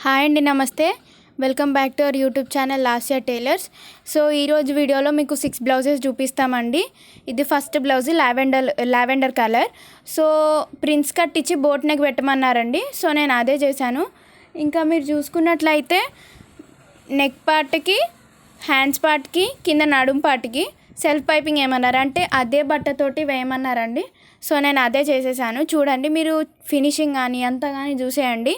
Hi అండి నమస్తే. Welcome back to our YouTube channel last year tailors so ఈరోజు వీడియోలో మీకు సిక్స్ బ్లౌజెస్ చూపిస్తామండి. ఇది first blouse lavender lavender colour so prince cut ఇచ్చి బోట్ నెక్ పెట్టమన్నారండి. సో నేను అదే చేశాను. ఇంకా మీరు చూసుకున్నట్లయితే నెక్ పార్ట్కి హ్యాండ్స్ పార్ట్కి కింద నడుం పార్ట్కి సెల్ఫ్ పైపింగ్ ఏమన్నారు అంటే అదే బట్టతోటి వేయమన్నారండి. సో నేను అదే చేసేసాను. చూడండి మీరు ఫినిషింగ్ కానీ అంతా కానీ చూసేయండి.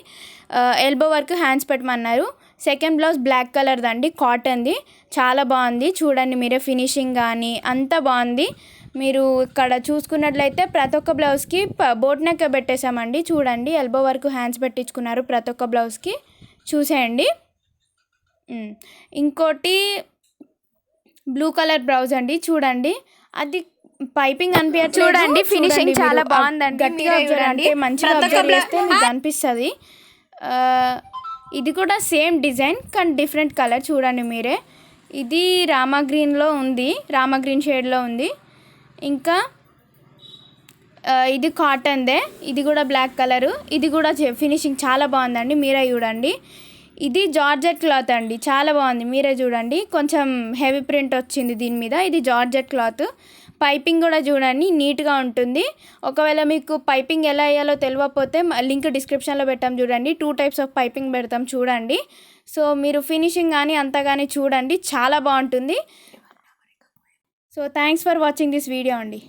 ఎల్బో వర్క్ హ్యాండ్స్ పెట్టమన్నారు. సెకండ్ బ్లౌజ్ బ్లాక్ కలర్ది అండి కాటన్ది. చాలా బాగుంది. చూడండి మీరే ఫినిషింగ్ కానీ అంతా బాగుంది. మీరు ఇక్కడ చూసుకున్నట్లయితే ప్రతి ఒక్క బ్లౌజ్కి బోట్ నెక్ పెట్టేశామండి. చూడండి ఎల్బో వరకు హ్యాండ్స్ పెట్టించుకున్నారు ప్రతి ఒక్క బ్లౌజ్కి. చూసేయండి. ఇంకోటి బ్లూ కలర్ బ్లౌజ్ అండి చూడండి అది పైపింగ్ అనిపించట్లేదు చూడండి, చూడండి చాలా. బాగుందండి. గట్టిగా చూడండి. మంచిగా అనిపిస్తుంది ఇది కూడా సేమ్ డిజైన్ కానీ డిఫరెంట్ కలర్ చూడండి మీరే ఇది రామా గ్రీన్లో ఉంది రామా గ్రీన్ షేడ్లో ఉంది ఇంకా ఇది కాటన్దే ఇది కూడా బ్లాక్ కలరు ఇది కూడా ఫినిషింగ్ చాలా బాగుందండి మీరే చూడండి ఇది జార్జెట్ క్లాత్ అండి. చాలా బాగుంది. మీరే చూడండి. కొంచెం హెవీ ప్రింట్ వచ్చింది దీని మీద. ఇది జార్జెట్ క్లాత్. పైపింగ్ కూడా చూడండి. నీట్గా ఉంటుంది. ఒకవేళ మీకు పైపింగ్ ఎలా వేయాలో తెలియకపోతే లింక్ డిస్క్రిప్షన్లో పెట్టాం చూడండి. టూ టైప్స్ ఆఫ్ పైపింగ్ పెడతాం చూడండి. సో మీరు ఫినిషింగ్ కానీ అంతా కానీ చూడండి. చాలా బాగుంటుంది. So thanks for watching this video అండి.